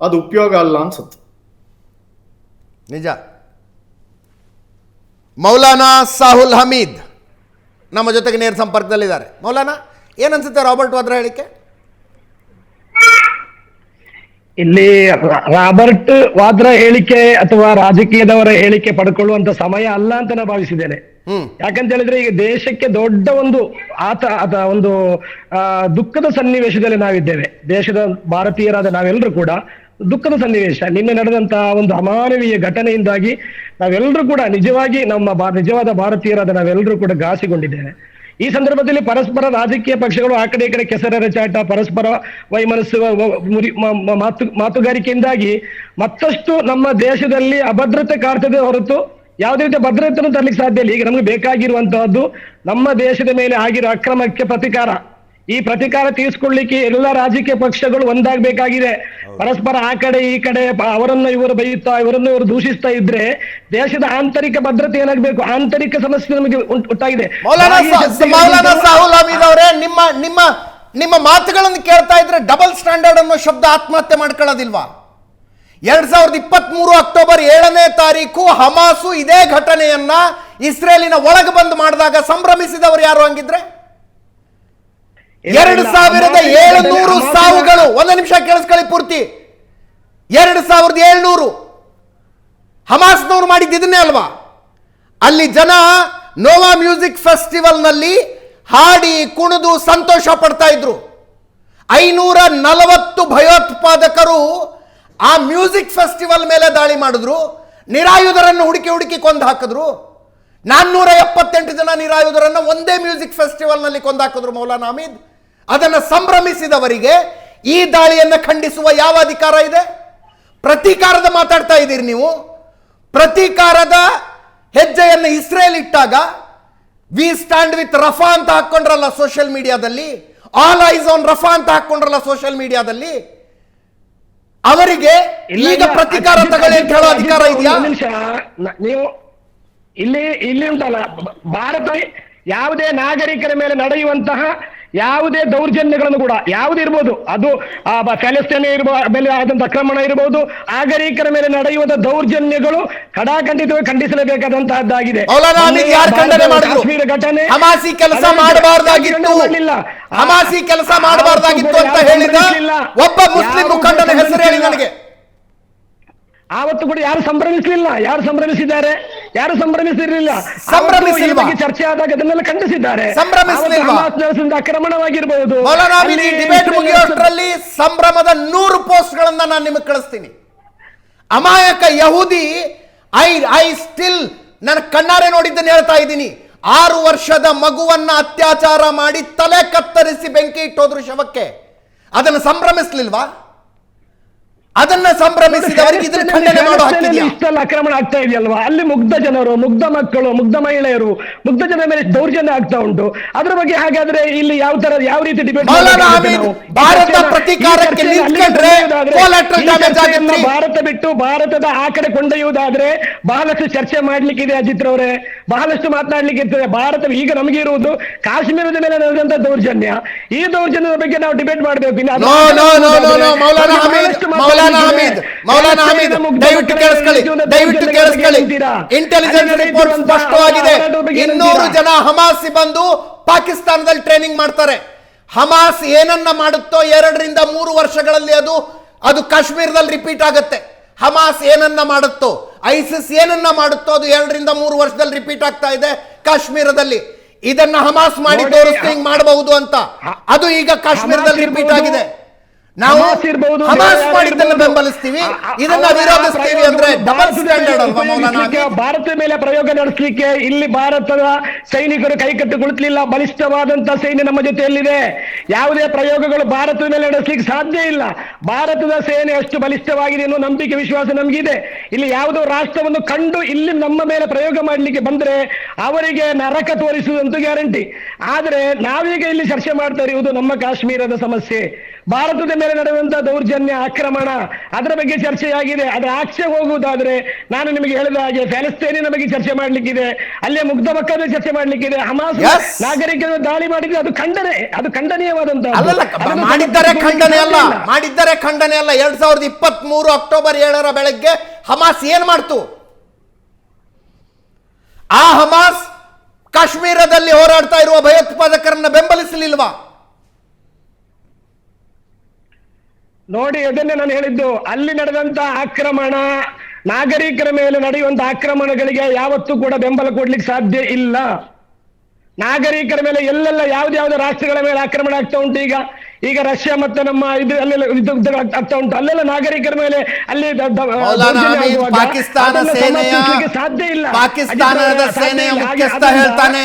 Speaker 6: ಅದು ಉಪಯೋಗ ಅಲ್ಲ ಅನ್ಸುತ್ತೆ.
Speaker 1: ನಿಜ. ಮೌಲಾನಾ ಸಾಹುಲ್ ಹಮೀದ್ ನಮ್ಮ ಜೊತೆಗೆ ನೇರ ಸಂಪರ್ಕದಲ್ಲಿದ್ದಾರೆ. ಮೌಲಾನಾ ಏನನ್ಸುತ್ತೆ ರಾಬರ್ಟ್ ವಾದ್ರಾ ಹೇಳಿಕೆ
Speaker 7: ಇಲ್ಲಿ ರಾಬರ್ಟ್ ವಾದ್ರಾ ಹೇಳಿಕೆ ಅಥವಾ ರಾಜಕೀಯದವರ ಹೇಳಿಕೆ ಪಡ್ಕೊಳ್ಳುವಂತ ಸಮಯ ಅಲ್ಲ ಅಂತ ನಾನು ಭಾವಿಸಿದ್ದೇನೆ. ಯಾಕಂತ ಹೇಳಿದ್ರೆ ಈಗ ದೇಶಕ್ಕೆ ದೊಡ್ಡ ಒಂದು ಆತ ಆತ ಒಂದು ಆ, ದುಃಖದ ಸನ್ನಿವೇಶದಲ್ಲಿ ನಾವಿದ್ದೇವೆ. ದೇಶದ ಭಾರತೀಯರಾದ ನಾವೆಲ್ಲರೂ ಕೂಡ ದುಃಖದ ಸನ್ನಿವೇಶ ನಿನ್ನೆ ನಡೆದಂತಹ ಒಂದು ಅಮಾನವೀಯ ಘಟನೆಯಿಂದಾಗಿ ನಾವೆಲ್ಲರೂ ಕೂಡ ನಿಜವಾಗಿ ನಮ್ಮ ನಿಜವಾದ ಭಾರತೀಯರಾದ ನಾವೆಲ್ಲರೂ ಕೂಡ ಘಾಸಿಗೊಂಡಿದ್ದೇವೆ. ಈ ಸಂದರ್ಭದಲ್ಲಿ ಪರಸ್ಪರ ರಾಜಕೀಯ ಪಕ್ಷಗಳು ಆ ಕಡೆ ಈ ಕಡೆ ಕೆಸರೆರಚಾಟ ಪರಸ್ಪರ ವೈಮನಸ್ಸು ಮಾತು, ಮಾತುಗಾರಿಕೆಯಿಂದಾಗಿ ಮತ್ತಷ್ಟು ನಮ್ಮ ದೇಶದಲ್ಲಿ ಅಭದ್ರತೆ ಕಾಡ್ತದೆ ಹೊರತು ಯಾವುದೇ ರೀತಿಯ ಭದ್ರತೆಯನ್ನು ತರಲಿಕ್ಕೆ ಸಾಧ್ಯ ಇಲ್ಲ. ಈಗ ನಮಗೆ ಬೇಕಾಗಿರುವಂತಹದ್ದು ನಮ್ಮ ದೇಶದ ಮೇಲೆ ಆಗಿರೋ ಅಕ್ರಮಕ್ಕೆ ಪ್ರತಿಕಾರ. ಈ ಪ್ರತಿಕಾರ ತೀರಿಸಿಕೊಳ್ಳಿಕ್ಕೆ ಎಲ್ಲ ರಾಜಕೀಯ ಪಕ್ಷಗಳು ಒಂದಾಗಬೇಕಾಗಿದೆ. ಪರಸ್ಪರ ಆ ಕಡೆ ಈ ಕಡೆ ಅವರನ್ನ ಇವರು ಬೈಯುತ್ತಾ ಇವರನ್ನು ಇವರು ದೂಷಿಸ್ತಾ ಇದ್ರೆ ದೇಶದ ಆಂತರಿಕ ಭದ್ರತೆ ಏನಾಗಬೇಕು? ಆಂತರಿಕ ಸಮಸ್ಯೆ ನಮಗೆ ಉಂಟ್- ಉಂಟಾಗಿದೆ.
Speaker 1: ನಿಮ್ಮ ನಿಮ್ಮ ನಿಮ್ಮ ಮಾತುಗಳನ್ನು ಕೇಳ್ತಾ ಇದ್ರೆ ಡಬಲ್ ಸ್ಟ್ಯಾಂಡರ್ಡ್ ಅನ್ನೋ ಶಬ್ದ ಆತ್ಮಹತ್ಯೆ ಮಾಡ್ಕೊಳ್ಳೋದಿಲ್ವಾ? ಎರಡ್ ಸಾವಿರದ ಇಪ್ಪತ್ತ್ ಮೂರು ಅಕ್ಟೋಬರ್ ಏಳನೇ ತಾರೀಕು ಹಮಾಸು ಇದೇ ಘಟನೆಯನ್ನ ಇಸ್ರೇಲಿನ ಒಳಗೆ ಬಂದು ಮಾಡಿದಾಗ ಸಂಭ್ರಮಿಸಿದವರು ಯಾರು ಹಂಗಿದ್ರೆ? ಎರಡು ಸಾವಿರದ ಏಳುನೂರು ಸಾವುಗಳು. ಒಂದು ನಿಮಿಷ ಕೇಳಿಸ್ಕೊಳ್ಳಿ ಪೂರ್ತಿ. ಎರಡು ಸಾವಿರದ ಏಳ್ನೂರು. ಹಮಾಸ್ನವ್ರು ಮಾಡಿದ್ದು ಇದನ್ನೇ ಅಲ್ವಾ? ಅಲ್ಲಿ ಜನ ನೋವಾ ಮ್ಯೂಸಿಕ್ ಫೆಸ್ಟಿವಲ್ನಲ್ಲಿ ಹಾಡಿ ಕುಣಿದು ಸಂತೋಷ ಪಡ್ತಾ ಇದ್ರು. ಐನೂರ ನಲವತ್ತು ಭಯೋತ್ಪಾದಕರು ಆ ಮ್ಯೂಸಿಕ್ ಫೆಸ್ಟಿವಲ್ ಮೇಲೆ ದಾಳಿ ಮಾಡಿದ್ರು. ನಿರಾಯುಧರನ್ನು ಹುಡುಕಿ ಹುಡುಕಿ ಕೊಂದು ಹಾಕಿದ್ರು. ನಾನ್ನೂರ ಎಪ್ಪತ್ತೆಂಟು ಜನ ನಿರಾಯುಧರನ್ನು ಒಂದೇ ಮ್ಯೂಸಿಕ್ ಫೆಸ್ಟಿವಲ್ನಲ್ಲಿ ಕೊಂದು ಹಾಕಿದ್ರು ಮೌಲಾನಾ ಹಮೀದ್ ಅದನ್ನು ಸಂಭ್ರಮಿಸಿದವರಿಗೆ ಈ ದಾಳಿಯನ್ನು ಖಂಡಿಸುವ ಯಾವ ಅಧಿಕಾರ ಇದೆ? ಪ್ರತೀಕಾರದ ಮಾತಾಡ್ತಾ ಇದ್ದೀರಿ ನೀವು. ಪ್ರತೀಕಾರದ ಹೆಜ್ಜೆಯನ್ನು ಇಸ್ರೇಲ್ ಇಟ್ಟಾಗ ವಿ ಸ್ಟ್ಯಾಂಡ್ ವಿತ್ ರಫಾ ಅಂತ ಹಾಕೊಂಡ್ರಲ್ಲ ಸೋಷಿಯಲ್ ಮೀಡಿಯಾದಲ್ಲಿ ಆಲ್ ಐಸ್ ಆನ್ ರಫಾ ಅಂತ ಹಾಕೊಂಡ್ರಲ್ಲ ಸೋಷಿಯಲ್ ಮೀಡಿಯಾದಲ್ಲಿ ಅವರಿಗೆ ಈಗ ಪ್ರತೀಕಾರ ತಗೊಳ್ಳಿ ಅಂತ ಹೇಳೋ ಅಧಿಕಾರ ಇದೆಯಾ?
Speaker 7: ನೀವು ಇಲ್ಲಿ ಇಲ್ಲಿ ಉಂಟಲ್ಲ ಭಾರತ ಯಾವುದೇ ನಾಗರಿಕರ ಮೇಲೆ ನಡೆಯುವಂತಹ ಯಾವುದೇ ದೌರ್ಜನ್ಯಗಳನ್ನು ಕೂಡ ಯಾವುದು ಇರ್ಬೋದು ಅದು ಆ ಪ್ಯಾಲೆಸ್ತೇನ್ ಇರುವ ಮೇಲೆ ಆದಂತ ಆಕ್ರಮಣ ಇರಬಹುದು ನಾಗರಿಕರ ಮೇಲೆ ನಡೆಯುವಂತ ದೌರ್ಜನ್ಯಗಳು ಕಡಾಖಂಡಿತವಾಗಿ ಖಂಡಿಸಲೇಬೇಕಾದಂತಹದ್ದಾಗಿದೆ. ಕಾಶ್ಮೀರ ಘಟನೆ
Speaker 1: ಹಮಾಸಿ ಕೆಲಸ ಮಾಡಬಾರ್ದಾಗಿತ್ತು. ಹಮಾಸಿ ಕೆಲಸ ಮಾಡಬಾರ್ದಾಗಿತ್ತು ಅಂತ ಹೇಳಿದ ಒಬ್ಬ ಮುಸ್ಲಿಂ ಮುಖಂಡನ ಹೆಸರು ಹೇಳಿ ನನಗೆ.
Speaker 7: ಆವತ್ತು ಕೂಡ ಯಾರು ಸಂಭ್ರಮಿಸಲಿಲ್ಲ ಯಾರು ಸಂಭ್ರಮಿಸಿದ್ದಾರೆ ಯಾರು ಸಂಭ್ರಮಿಸಿರಲಿಲ್ಲ ಬಗ್ಗೆ ಚರ್ಚೆ ಆದಾಗ ಅದನ್ನೆಲ್ಲ ಖಂಡಿಸಿದ್ದಾರೆ.
Speaker 1: ಸಂಭ್ರಮಿಸಲಿಲ್ವಾ?
Speaker 7: ಆಕ್ರಮಣವಾಗಿರಬಹುದು
Speaker 1: ಡಿಬೇಟ್ ಮುಗಿಯೋಷ್ಟರಲ್ಲಿ ಸಂಭ್ರಮದ ನೂರು ಪೋಸ್ಟ್ ಗಳನ್ನ ನಾನು ನಿಮಗೆ ಕಳಿಸ್ತೀನಿ. ಅಮಾಯಕ ಯಹೂದಿ ಐ ಐ ಸ್ಟಿಲ್ ನನ್ನ ಕಣ್ಣಾರೆ ನೋಡಿದ್ದನ್ನು ಹೇಳ್ತಾ ಇದ್ದೀನಿ. ಆರು ವರ್ಷದ ಮಗುವನ್ನ ಅತ್ಯಾಚಾರ ಮಾಡಿ ತಲೆ ಕತ್ತರಿಸಿ ಬೆಂಕಿ ಇಟ್ಟೋದ್ರು ಶವಕ್ಕೆ. ಅದನ್ನು ಸಂಭ್ರಮಿಸ್ಲಿಲ್ವಾ? ಅದನ್ನ ಸಂಭ್ರಮಿಸಿದವರಿಗೆ ಇದನ್ನ ಖಂಡನೆ ಮಾಡೋ ಹಾಕಿದ್ಯಾ
Speaker 7: ಇಷ್ಟೆಲ್ಲ ಆಕ್ರಮಣ ಆಗ್ತಾ ಇದೆಯಲ್ವಾ? ಅಲ್ಲಿ ಮುಗ್ಧ ಜನರು ಮುಗ್ಧ ಮಕ್ಕಳು ಮುಗ್ಧ ಮಹಿಳೆಯರು ಮುಗ್ಧ ಜನರ ಮೇಲೆ ದೌರ್ಜನ್ಯ ಆಗ್ತಾ ಉಂಟು. ಅದ್ರ ಬಗ್ಗೆ ಹಾಗಾದ್ರೆ ಇಲ್ಲಿ ಯಾವ ತರ ಯಾವ ರೀತಿ ಡಿಬೇಟ್
Speaker 1: ಭಾರತ ಪ್ರತೀಕಾರಕ್ಕೆ ನಿಂತ್ಕೊಂಡ್ರೆ.
Speaker 7: ಭಾರತ ಬಿಟ್ಟು ಭಾರತದ ಆ ಕಡೆ ಕೊಂಡೊಯ್ಯುವುದಾದ್ರೆ ಬಹಳಷ್ಟು ಚರ್ಚೆ ಮಾಡ್ಲಿಕ್ಕೆ ಇದೆ ಅಜಿತ್ ರವರೇ. ಬಹಳಷ್ಟು ಮಾತನಾಡ್ಲಿಕ್ಕೆ ಇರ್ತದೆ. ಭಾರತ ಈಗ ನಮಗೆ ಇರುವುದು ಕಾಶ್ಮೀರದ ಮೇಲೆ ನಡೆದಂತ ದೌರ್ಜನ್ಯ. ಈ ದೌರ್ಜನ್ಯದ ಬಗ್ಗೆ ನಾವು ಡಿಬೇಟ್ ಮಾಡಬೇಕು.
Speaker 1: ಮೌಲಾನಾ ಹಮೀದ್ ಮೌಲಾನಾ ಹಮೀದ್ ದಯವಿಟ್ಟು ಕೇಳಿಸ್ಕೊಳ್ಳಿ ದಯವಿಟ್ಟು ಕೇಳಿಸ್ಕೊಳ್ಳಿ. ಇಂಟೆಲಿಜೆನ್ಸ್ ರಿಪೋರ್ಟ್ ಸ್ಪಷ್ಟವಾಗಿದೆ. ಇನ್ನೂರು? ಜನ ಹಮಾಸಿ ಬಂದು ಪಾಕಿಸ್ತಾನದಲ್ಲಿ ಟ್ರೈನಿಂಗ್ ಮಾಡ್ತಾರೆ. ಹಮಾಸ್ ಏನನ್ನ ಮಾಡುತ್ತೋ ಎರಡರಿಂದ ಮೂರು ವರ್ಷಗಳಲ್ಲಿ ಅದು ಅದು ಕಾಶ್ಮೀರದಲ್ಲಿ ರಿಪೀಟ್ ಆಗುತ್ತೆ. ಹಮಾಸ್ ಏನನ್ನ ಮಾಡುತ್ತೋ ಐಸಿಸ್ ಏನನ್ನ ಮಾಡುತ್ತೋ ಅದು ಎರಡರಿಂದ ಮೂರು ವರ್ಷದಲ್ಲಿ ರಿಪೀಟ್ ಆಗ್ತಾ ಇದೆ ಕಾಶ್ಮೀರದಲ್ಲಿ. ಇದನ್ನ ಹಮಾಸ್ ಮಾಡಿ
Speaker 7: ತೋರಿಸ್ತೀನಿ
Speaker 1: ತೋರಿಸ್ತು ಹಿಂಗ್ ಮಾಡಬಹುದು ಅಂತ. ಅದು ಈಗ ಕಾಶ್ಮೀರದಲ್ಲಿ ರಿಪೀಟ್ ಆಗಿದೆ. ನಾವು
Speaker 7: ಹಮಾಸ್
Speaker 1: ಮಾಡಿದ್ದನ್ನು ಬೆಂಬಲಿಸ್ತೀವಿ ಇದನ್ನ ವಿರೋಧಿಸ್ತೀವಿ ಅಂದ್ರೆ ಡಬಲ್ ಸ್ಟ್ಯಾಂಡರ್ಡ್ ಅಲ್ವಾ ಮೌಲಾನಾ
Speaker 7: ಭಾರತದ ಮೇಲೆ ಪ್ರಯೋಗ ನಡೆಸಲಿಕ್ಕೆ ಇಲ್ಲಿ ಭಾರತದ ಸೈನಿಕರು ಕೈಕಟ್ಟು ಕುಳಿತಲಿಲ್ಲ ಬಲಿಷ್ಠವಾದಂತಹ ಸೈನ್ಯ ನಮ್ಮ ಜೊತೆಯಲ್ಲಿದೆ ಯಾವುದೇ ಪ್ರಯೋಗಗಳು ಭಾರತದ ಮೇಲೆ ನಡೆಸಲಿಕ್ಕೆ ಸಾಧ್ಯ ಇಲ್ಲ ಭಾರತದ ಸೇನೆ ಅಷ್ಟು ಬಲಿಷ್ಠವಾಗಿದೆ ಅನ್ನೋ ನಂಬಿಕೆ ವಿಶ್ವಾಸ ನಮಗಿದೆ ಇಲ್ಲಿ ಯಾವುದೋ ರಾಷ್ಟ್ರವನ್ನು ಕಂಡು ಇಲ್ಲಿ ನಮ್ಮ ಮೇಲೆ ಪ್ರಯೋಗ ಮಾಡಲಿಕ್ಕೆ ಬಂದ್ರೆ ಅವರಿಗೆ ನರಕ ತೋರಿಸುವುದಂತೂ ಗ್ಯಾರಂಟಿ ಆದ್ರೆ ನಾವೀಗ ಇಲ್ಲಿ ಚರ್ಚೆ ಮಾಡ್ತಾ ಇರುವುದು ನಮ್ಮ ಕಾಶ್ಮೀರದ ಸಮಸ್ಯೆ ಭಾರತದ ಮೇಲೆ ನಡೆಯುವಂತಹ ದೌರ್ಜನ್ಯ ಆಕ್ರಮಣ ಅದರ ಬಗ್ಗೆ ಚರ್ಚೆಯಾಗಿದೆ ಅದರ ಆಚೆ ಹೋಗುವುದಾದ್ರೆ ನಾನು ನಿಮಗೆ ಹೇಳಿದ ಹಾಗೆ ಪ್ಯಾಲೆಸ್ತೇನಿನ ಬಗ್ಗೆ ಚರ್ಚೆ ಮಾಡ್ಲಿಕ್ಕಿದೆ ಅಲ್ಲೇ ಮುಗ್ಧ ಮಕ್ಕಳ ಚರ್ಚೆ ಮಾಡ್ಲಿಕ್ಕಿದೆ ಹಮಾಸ್ ನಾಗರಿಕರು ದಾಳಿ ಮಾಡಿದ್ರೆ ಅದು ಖಂಡನೆ ಅದು ಖಂಡನೀಯವಾದಂತಹ
Speaker 1: ಮಾಡಿದ್ದಾರೆ ಖಂಡನೆ ಅಲ್ಲ. ಮಾಡಿದ್ದಾರೆ ಖಂಡನೆ ಅಲ್ಲ. ಎರಡ್ ಸಾವಿರದ ಇಪ್ಪತ್ತ್ ಮೂರು ಅಕ್ಟೋಬರ್ ಏಳರ ಬೆಳಗ್ಗೆ ಹಮಾಸ್ ಏನ್ ಮಾಡ್ತು? ಆ ಹಮಾಸ್ ಕಾಶ್ಮೀರದಲ್ಲಿ ಹೋರಾಡ್ತಾ ಇರುವ ಭಯೋತ್ಪಾದಕರನ್ನ ಬೆಂಬಲಿಸಲಿಲ್ವಾ?
Speaker 7: ನೋಡಿ ಅದನ್ನೇ ನಾನು ಹೇಳಿದ್ದು. ಅಲ್ಲಿ ನಡೆದಂತ ಆಕ್ರಮಣ ನಾಗರಿಕರ ಮೇಲೆ ನಡೆಯುವಂತ ಆಕ್ರಮಣಗಳಿಗೆ ಯಾವತ್ತೂ ಕೂಡ ಬೆಂಬಲ ಕೊಡ್ಲಿಕ್ಕೆ ಸಾಧ್ಯ ಇಲ್ಲ. ನಾಗರಿಕರ ಮೇಲೆ ಎಲ್ಲೆಲ್ಲ ಯಾವ್ದಾವ್ದು ರಾಷ್ಟ್ರಗಳ ಮೇಲೆ ಆಕ್ರಮಣ ಆಗ್ತಾ ಉಂಟು ಈಗ. ಈಗ ರಷ್ಯಾ ಮತ್ತೆ ನಮ್ಮ ಇದು ಅಲ್ಲೆಲ್ಲ ಯುದ್ಧ ಆಗ್ತಾ ಉಂಟು. ಅಲ್ಲೆಲ್ಲ ನಾಗರಿಕರ ಮೇಲೆ ಅಲ್ಲಿ
Speaker 1: ಪಾಕಿಸ್ತಾನ
Speaker 7: ಸಾಧ್ಯ ಇಲ್ಲ.
Speaker 1: ಪಾಕಿಸ್ತಾನದ ಸೇನೆಯ ಮುಖ್ಯಸ್ಥ ಹೇಳ್ತಾನೆ.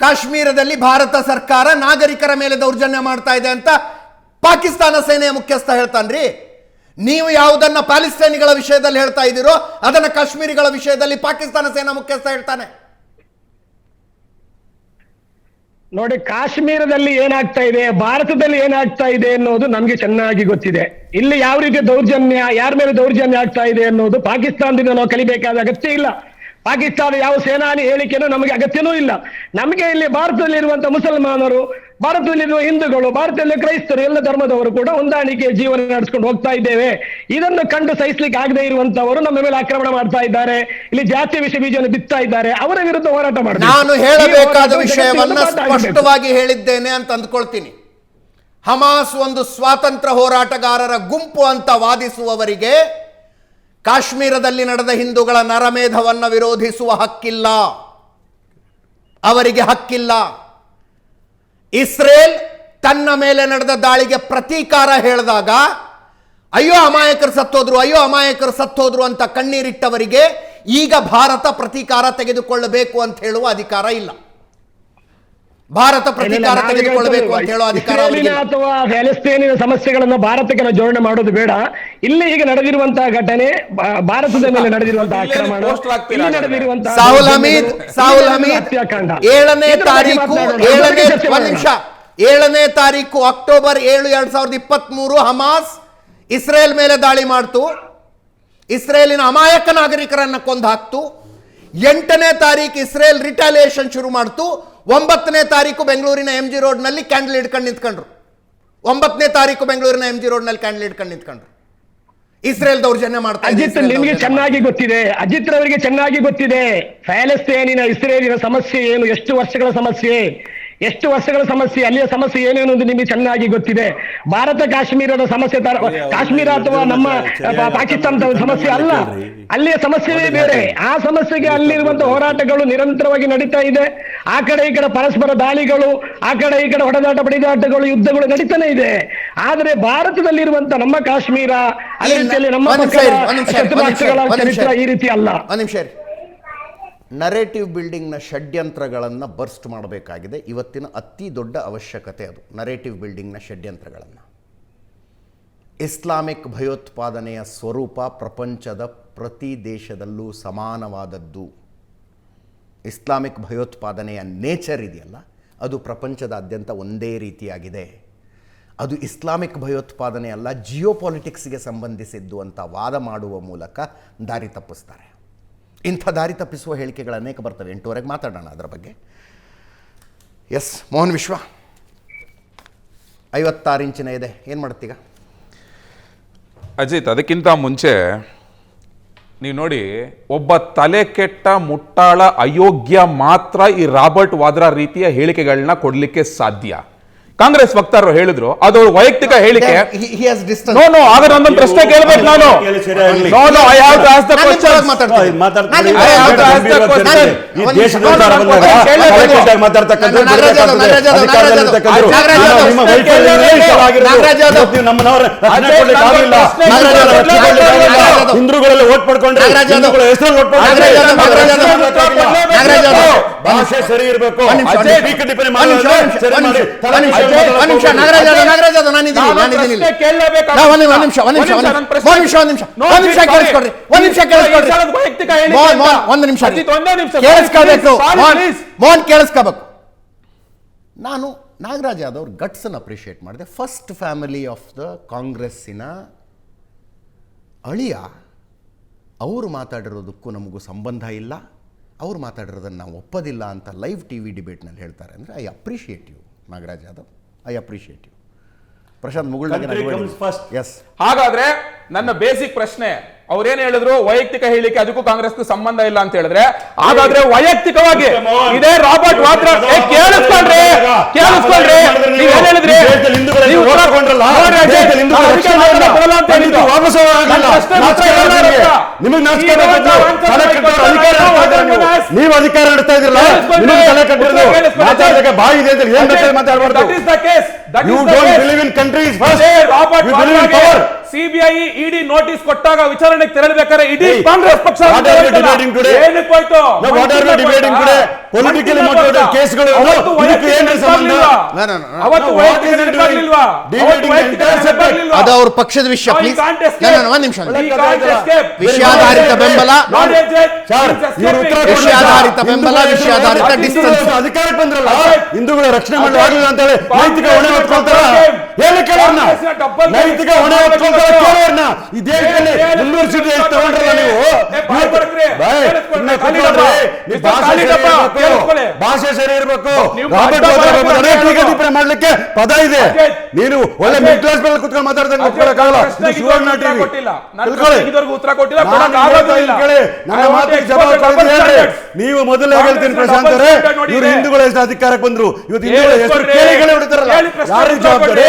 Speaker 1: ಕಾಶ್ಮೀರದಲ್ಲಿ ಭಾರತ ಸರ್ಕಾರ ನಾಗರಿಕರ ಮೇಲೆ ದೌರ್ಜನ್ಯ ಮಾಡ್ತಾ ಇದೆ ಅಂತ ಪಾಕಿಸ್ತಾನ ಸೇನೆಯ ಮುಖ್ಯಸ್ಥ ಹೇಳ್ತಾನ್ರಿ, ನೀವು ಯಾವುದನ್ನ ಪ್ಯಾಲಿಸ್ಟೈನಿಗಳ ವಿಷಯದಲ್ಲಿ ಹೇಳ್ತಾ ಇದ್ದೀರೋ, ಅದನ್ನ ಕಾಶ್ಮೀರಿಗಳ ವಿಷಯದಲ್ಲಿ ಪಾಕಿಸ್ತಾನ ಸೇನಾ ಮುಖ್ಯಸ್ಥ ಹೇಳ್ತಾನೆ.
Speaker 7: ನೋಡಿ, ಕಾಶ್ಮೀರದಲ್ಲಿ ಏನಾಗ್ತಾ ಇದೆ, ಭಾರತದಲ್ಲಿ ಏನಾಗ್ತಾ ಇದೆ ಅನ್ನೋದು ನಮ್ಗೆ ಚೆನ್ನಾಗಿ ಗೊತ್ತಿದೆ. ಇಲ್ಲಿ ಯಾವ ರೀತಿ ದೌರ್ಜನ್ಯ, ಯಾರ ಮೇಲೆ ದೌರ್ಜನ್ಯ ಆಗ್ತಾ ಇದೆ ಅನ್ನೋದು ಪಾಕಿಸ್ತಾನದಿಂದ ನಾವು ಕಲಿಬೇಕಾದ ಅಗತ್ಯ ಇಲ್ಲ. ಪಾಕಿಸ್ತಾನ ಯಾವ ಸೇನಾನಿ ಹೇಳಿಕೆನೂ ನಮಗೆ ಅಗತ್ಯನೂ ಇಲ್ಲ. ನಮಗೆ ಇಲ್ಲಿ ಭಾರತದಲ್ಲಿ ಇರುವಂತ ಮುಸಲ್ಮಾನರು ಭಾರತದಲ್ಲಿರುವ ಹಿಂದೂಗಳು ಭಾರತದಲ್ಲಿ ಕ್ರೈಸ್ತರು ಎಲ್ಲ ಧರ್ಮದವರು ಕೂಡ ಹೊಂದಾಣಿಕೆ ಜೀವನ ನಡೆಸ್ಕೊಂಡು ಹೋಗ್ತಾ ಇದ್ದೇವೆ. ಇದನ್ನು ಕಂಡು ಸಹಿಸ್ಲಿಕ್ಕೆ ಆಗದೆ ಇರುವಂತವರು ನಮ್ಮ ಮೇಲೆ ಆಕ್ರಮಣ ಮಾಡ್ತಾ ಇದ್ದಾರೆ. ಇಲ್ಲಿ ಜಾತಿ ವಿಷಯ ಬೀಜವನ್ನು ಬಿತ್ತಾ ಇದ್ದಾರೆ. ಅವರ ವಿರುದ್ಧ ಹೋರಾಟ ಮಾಡಿ
Speaker 1: ನಾನು ಹೇಳಬೇಕಾದ ವಿಷಯವನ್ನ. ಸ್ಪಷ್ಟವಾಗಿ ಹೇಳಿದ್ದೇನೆ ಅಂತ ಅಂದ್ಕೊಳ್ತೀನಿ. ಹಮಾಸ್ ಒಂದು ಸ್ವಾತಂತ್ರ್ಯ ಹೋರಾಟಗಾರರ ಗುಂಪು ಅಂತ ವಾದಿಸುವವರಿಗೆ ಕಾಶ್ಮೀರದಲ್ಲಿ ನಡೆದ ಹಿಂದೂಗಳ ನರಮೇಧವನ್ನು ವಿರೋಧಿಸುವ ಹಕ್ಕಿಲ್ಲ. ಅವರಿಗೆ ಹಕ್ಕಿಲ್ಲ. ಇಸ್ರೇಲ್ ತನ್ನ ಮೇಲೆ ನಡೆದ ದಾಳಿಗೆ ಪ್ರತೀಕಾರ ಹೇಳಿದಾಗ, ಅಯ್ಯೋ ಅಮಾಯಕರು ಸತ್ತೋದ್ರು, ಅಯ್ಯೋ ಅಮಾಯಕರು ಸತ್ತೋದ್ರು ಅಂತ ಕಣ್ಣೀರಿಟ್ಟವರಿಗೆ ಈಗ ಭಾರತ ಪ್ರತೀಕಾರ ತೆಗೆದುಕೊಳ್ಳಬೇಕು ಅಂತ ಹೇಳುವ ಅಧಿಕಾರ ಇಲ್ಲ. ಭಾರತ ಪ್ರತಿಕಾರ ತೆಗೆದುಕೊಳ್ಳಬೇಕು ಅಂತ ಹೇಳೋ ಅಧಿಕಾರ
Speaker 7: ಅಥವಾ ಪ್ಯಾಲೆಸ್ತೇನಿನ ಸಮಸ್ಯೆಗಳನ್ನು ಭಾರತಕ್ಕೆ ನಾವು ಜೋಡಣೆ ಮಾಡೋದು ಬೇಡ. ಇಲ್ಲಿ ಈಗ ನಡೆದಿರುವಂತಹ ಘಟನೆ ಭಾರತದ ಮೇಲೆ ನಡೆದಿರುವಂತಹ ಆಕ್ರಮಣ ಇಲ್ಲಿ ನಡೆದಿರುವಂತಹ
Speaker 1: ಸಾಹುಲ್ ಹಮೀದ್ ಸಾಹುಲ್ ಹಮೀದ್ ಏಳನೇ ತಾರೀಕು ಏಳನೇ. ನಿಮಿಷ. ಏಳನೇ ತಾರೀಕು ಅಕ್ಟೋಬರ್ ಏಳು ಎರಡ್ ಸಾವಿರದ ಇಪ್ಪತ್ತ್ ಮೂರು ಹಮಾಸ್ ಇಸ್ರೇಲ್ ಮೇಲೆ ದಾಳಿ ಮಾಡ್ತು. ಇಸ್ರೇಲಿನ ಅಮಾಯಕ ನಾಗರಿಕರನ್ನ ಕೊಂದು ಹಾಕ್ತು. ಎಂಟನೇ ತಾರೀಕು ಇಸ್ರೇಲ್ ರಿಟಾಲಿಯೇಷನ್ ಶುರು ಮಾಡ್ತು. ಒಂಬತ್ತನೇ ತಾರೀಕು ಬೆಂಗಳೂರಿನ ಎಂ ಜಿ ರೋಡ್ನಲ್ಲಿ ಕ್ಯಾಂಡಲ್ ಹಿಡ್ಕೊಂಡು ನಿಂತ್ಕೊಂಡ್ರು. ಒಂಬತ್ತನೇ ತಾರೀಕು ಬೆಂಗಳೂರಿನ ಎಂ ಜಿ ರೋಡ್ನಲ್ಲಿ ಕ್ಯಾಂಡಲ್ ಹಿಡ್ಕೊಂಡು ನಿಂತ್ಕೊಂಡ್ರು. ಇಸ್ರೇಲ್ ದೌರ್ಜನ್ಯ ಮಾಡ್ತಾ ಇದೆ,
Speaker 7: ಅಜಿತ್ ನಿಮಗೆ ಚೆನ್ನಾಗಿ ಗೊತ್ತಿದೆ. ಅಜಿತ್ ರವರಿಗೆ ಚೆನ್ನಾಗಿ ಗೊತ್ತಿದೆ. ಪ್ಯಾಲೆಸ್ತೇನಿನ ಇಸ್ರೇಲಿನ ಸಮಸ್ಯೆ ಏನು? ಎಷ್ಟು ವರ್ಷಗಳ ಸಮಸ್ಯೆ? ಎಷ್ಟು ವರ್ಷಗಳ ಸಮಸ್ಯೆ ಅಲ್ಲಿಯ ಸಮಸ್ಯೆ ಏನೇನು ಅಂತ ನಿಮಗೆ ಚೆನ್ನಾಗಿ ಗೊತ್ತಿದೆ. ಭಾರತ ಕಾಶ್ಮೀರದ ಸಮಸ್ಯೆ ತರ- ಕಾಶ್ಮೀರ ಅಥವಾ ನಮ್ಮ ಪಾಕಿಸ್ತಾನದ ಸಮಸ್ಯೆ ಅಲ್ಲ. ಅಲ್ಲಿಯ ಸಮಸ್ಯೆಯೇ ಬೇರೆ. ಆ ಸಮಸ್ಯೆಗೆ ಅಲ್ಲಿರುವಂತಹ ಹೋರಾಟಗಳು ನಿರಂತರವಾಗಿ ನಡೀತಾ ಇದೆ. ಆ ಕಡೆ ಈ ಕಡೆ ಪರಸ್ಪರ ದಾಳಿಗಳು ಆ ಕಡೆ ಈ ಕಡೆ ಹೊಡೆದಾಟ ಬಡಿದಾಟಗಳು ಯುದ್ಧಗಳು ನಡೀತಾನೆ ಇದೆ. ಆದ್ರೆ ಭಾರತದಲ್ಲಿರುವಂತಹ ನಮ್ಮ ಕಾಶ್ಮೀರ
Speaker 1: ಅಲ್ಲಿ
Speaker 7: ರೀತಿಯಲ್ಲಿ ನಮ್ಮ ಚರಿತ್ರ ಈ ರೀತಿ ಅಲ್ಲ.
Speaker 1: ನರೇಟಿವ್ ಬಿಲ್ಡಿಂಗ್ನ ಷಡ್ಯಂತ್ರಗಳನ್ನು ಬರ್ಸ್ಟ್ ಮಾಡಬೇಕಾಗಿದೆ. ಇವತ್ತಿನ ಅತಿ ದೊಡ್ಡ ಅವಶ್ಯಕತೆ ಅದು ನರೇಟಿವ್ ಬಿಲ್ಡಿಂಗ್ನ ಷಡ್ಯಂತ್ರಗಳನ್ನು. ಇಸ್ಲಾಮಿಕ್ ಭಯೋತ್ಪಾದನೆಯ ಸ್ವರೂಪ ಪ್ರಪಂಚದ ಪ್ರತಿ ದೇಶದಲ್ಲೂ ಸಮಾನವಾದದ್ದು. ಇಸ್ಲಾಮಿಕ್ ಭಯೋತ್ಪಾದನೆಯ ನೇಚರ್ ಇದೆಯಲ್ಲ, ಅದು ಪ್ರಪಂಚದಾದ್ಯಂತ ಒಂದೇ ರೀತಿಯಾಗಿದೆ. ಅದು ಇಸ್ಲಾಮಿಕ್ ಭಯೋತ್ಪಾದನೆ ಅಲ್ಲ ಜಿಯೋ ಪಾಲಿಟಿಕ್ಸ್ಗೆ ಸಂಬಂಧಿಸಿದ್ದು ಅಂತ ವಾದ ಮಾಡುವ ಮೂಲಕ ದಾರಿ ತಪ್ಪಿಸ್ತಾರೆ. ಇಂಥ ದಾರಿ ತಪ್ಪಿಸುವ ಹೇಳಿಕೆಗಳು ಅನೇಕ ಬರ್ತವೆ. ಎಂಟೂವರೆಗೆ ಮಾತಾಡೋಣ ಅದರ ಬಗ್ಗೆ. ಎಸ್ ಮೋಹನ್ ವಿಶ್ವ. ಐವತ್ತಾರು ಇಂಚಿನ ಇದೆ ಏನು ಮಾಡ್ತೀಗ?
Speaker 8: ಅಜಿತ್, ಅದಕ್ಕಿಂತ ಮುಂಚೆ ನೀವು ನೋಡಿ, ಒಬ್ಬ ತಲೆ ಕೆಟ್ಟ, ಮುಟ್ಟಾಳ, ಅಯೋಗ್ಯ ಮಾತ್ರ ಈ ರಾಬರ್ಟ್ ವಾದ್ರಾ ರೀತಿಯ ಹೇಳಿಕೆಗಳನ್ನ ಕೊಡಲಿಕ್ಕೆ ಸಾಧ್ಯ. ಕಾಂಗ್ರೆಸ್ ವಕ್ತಾರರು ಹೇಳಿದ್ರು ಅದು ಅವ್ರ ವೈಯಕ್ತಿಕ ಹೇಳಿಕೆ. ನೋ ನೋ ಆಗ ಒಂದೊಂದು ಪ್ರಶ್ನೆ ಕೇಳ್ಬೇಕು ನಾನು.
Speaker 4: ಸರಿ.
Speaker 8: No no I have to ask the question.
Speaker 4: ಹಿಂದೂಗಳಲ್ಲಿ vote ಪಡ್ಕೊಂಡ್ರೆ. ಹೆಸರು ಭಾಷೆ ಓಟ್
Speaker 1: ಯಾದವ್.
Speaker 4: ಭಾಷೆ ಸರಿ ಇರಬೇಕು.
Speaker 1: ಒಂದ್ ನಿಮಿಷ, ನಾಗರಾಜ್ ಯಾದವ್, ನಾಗರಾಜ್ ಯಾದವ್, ನಾನು ನಾನಿದ್ದೀನಿ
Speaker 8: ನಾನು
Speaker 1: ನಾನಿದ್ದೀನಿ ಇಲ್ಲಿ.
Speaker 8: ಪ್ರಶ್ನೆ ಕೇಳಲೇಬೇಕಾಗುತ್ತೆ.
Speaker 1: ನಾ, ಒಂದ್ ನಿಮಿಷ, ಒಂದ್ ನಿಮಿಷ ಒಂದ್ ನಿಮಿಷ ಒಂದ್ ನಿಮಿಷ
Speaker 8: ಪ್ರಶ್ನೆ-
Speaker 1: ಒಂದ್ ನಿಮಿಷ ನಿಮಿಷ
Speaker 8: No,
Speaker 1: ನಿಮಿಷ
Speaker 8: sorry.
Speaker 1: ಕೇಳಿಸ್ಕೊಡ್ರಿ ಒಂದ್ ನಿಮಿಷ
Speaker 8: ಈ
Speaker 1: ಕೇಳಿಸ್ಕೊಡ್ರಿ
Speaker 8: ಸಲದ ವೈಯಕ್ತಿಕ ಹೇಳಿಕೆ
Speaker 1: ಮೋಹನ್ ಮೋಹನ್ ಒಂದ್ ನಿಮಿಷ ರೀ.
Speaker 8: ಒಂದೇ ನಿಮಿಷ.
Speaker 1: ಕೇಳಿಸ್ಕೊಳ್ಬೇಕು
Speaker 8: Sorry,
Speaker 1: ಮೋಹನ್ ಮೋಹನ್ ಕೇಳಿಸ್ಕೋಬೇಕು ನಾನು ನಾಗರಾಜ್ ಯಾದವ್ ಅವ್ರ ಗಟ್ಸನ್ನು ಅಪ್ರಿಷಿಯೇಟ್ ಮಾಡಿದೆ ಫಸ್ಟ್ ಫ್ಯಾಮಿಲಿ ಆಫ್ ದ ಕಾಂಗ್ರೆಸ್ಸಿನ ಅಳಿಯ ಅವರು ಮಾತಾಡಿರೋದಕ್ಕೂ ನಮಗೂ ಸಂಬಂಧ ಇಲ್ಲ ಅವ್ರು ಮಾತಾಡಿರೋದನ್ನು ನಾವು ಒಪ್ಪೋದಿಲ್ಲ ಅಂತ ಲೈವ್ ಟಿ ವಿ ಡಿಬೇಟ್ನಲ್ಲಿ ಹೇಳ್ತಾರೆ ಅಂದರೆ I appreciate you Nagaraj Yadav. I appreciate you Prashant
Speaker 4: Country comes
Speaker 1: ಮುಗುಳ್
Speaker 4: first.
Speaker 1: ಎಸ್
Speaker 8: ಹಾಗಾದ್ರೆ ನನ್ನ ಬೇಸಿಕ್ ಪ್ರಶ್ನೆ ಅವ್ರೇನ್ ಹೇಳಿದ್ರು? ವೈಯಕ್ತಿಕ ಹೇಳಿಕೆ ಅದಕ್ಕೂ ಕಾಂಗ್ರೆಸ್ಗೂ ಸಂಬಂಧ ಇಲ್ಲ ಅಂತ ಹೇಳಿದ್ರೆ ಹಾಗಾದ್ರೆ ವೈಯಕ್ತಿಕವಾಗಿ ಇದೇ ರಾಬರ್ಟ್ ವಾದ್ರಾ ಕೇಳಿಸ್ಕೊಂಡ್ರಿ ಕೇಳಿಸ್ಕೊಂಡ್ರಿ ನೀವ್ ಏನ್ ಹೇಳಿದ್ರಿ? ನೀವು
Speaker 4: ನಿಮಗೆ. ಇದ್ದೀರಾ ನೀವು. ಅಧಿಕಾರ ನಡೆಸ್ತಾ ಇದ್ರಲ್ಲ ನಿಮಗೆ ತಲೆ ಕಟ್ಟಿರೋದು
Speaker 8: ಕೇಳಿಸ್ಕೊಳ್ರಿ.
Speaker 4: ಬಾಯಿ ಇದೆ ಅಂದ್ರೆ ಏನ್ ಬೇಕಾದ್ರೆ ಮಾತಾಡಬಾರ್ದು you don't. Believe in countries first you believe in power
Speaker 8: CBI ED notice ಕೊಟ್ಟಾಗ ವಿಚಾರಣೆಗೆ ತೆರಳಬೇಕಾದ್ರೆ ಇಡೀ ಕಾಂಗ್ರೆಸ್ ಪಕ್ಷ
Speaker 4: debating today?
Speaker 8: ಏನಕ್ಕೆ ಹೋಯ್ತು
Speaker 4: what are we debating today? Politically motivated ಕೇಸ್ಗಳು.
Speaker 8: ಅವತ್ತು?
Speaker 1: ಅದು ಅವ್ರ ಪಕ್ಷದ ವಿಷಯ ಪ್ಲೀಸ್ ಒಂದು ನಿಮಿಷ. ವಿಷಯಾಧಾರಿತ ಬೆಂಬಲ. ವಿಷಯಾಧಾರಿತ ಬೆಂಬಲ, ವಿಷಯಾಧಾರಿತ
Speaker 4: ಡಿಸ್ಟೆನ್ಸ್ ಅಧಿಕಾರಕ್ಕೆ ಬಂದ್ರಲ್ಲ? ಹಿಂದೂಗಳ ರಕ್ಷಣೆ
Speaker 8: ಅಜಯ್.
Speaker 4: ಅಂತ ಹೇಳಿ ನೈತಿಕ ಹೊಣೆ ಹೊತ್ಕೊಳ್ತಾರ. ಹೇಳಿ
Speaker 8: game.
Speaker 4: ನೈತಿಕ ಹೊಣೆ ಹೊತ್ಕೊಳ್ತಾರ ಕೇಳೋಣ ಈ ದೇಶದಲ್ಲಿ
Speaker 8: ಮುನ್ನೂರು
Speaker 4: ಸೀಟ್ ಎಷ್ಟು ತಗೊಂಡ್ರಲ್ಲ ನೀವು? ಭಾಷೆ ಸರಿ ಇರ್ಬೇಕು. ಟೀಕಾಟಿಪ್ಪಣಿ ಮಾಡ್ಲಿಕ್ಕೆ ಪದ ಇದೆ. ನೀನು ಒಳ್ಳೆ. ಮಿಡ್ ಕ್ಲಾಸ್ ಮೇಲೆ ಕುತ್ಕೊಂಡು ಮಾತಾಡ್ದಂಗೆ. ನೀವು ಮೊದಲೇ ಹೇಳ್ತೀನಿ ಪ್ರಶಾಂತ್ ಅವರೇ. ಇವರು. ಹಿಂದೂಗಳ ಎಷ್ಟು ಅಧಿಕಾರಕ್ಕೆ ಬಂದ್ರು. ಇವತ್ತು ಹಿಂದೂಗಳ ಎಷ್ಟು. ಕೇಳಿಗಳೇ ಹೊಡಿತಾರಲ್ಲ ಯಾರಿಗೆ ಜವಾಬ್ದಾರಿ?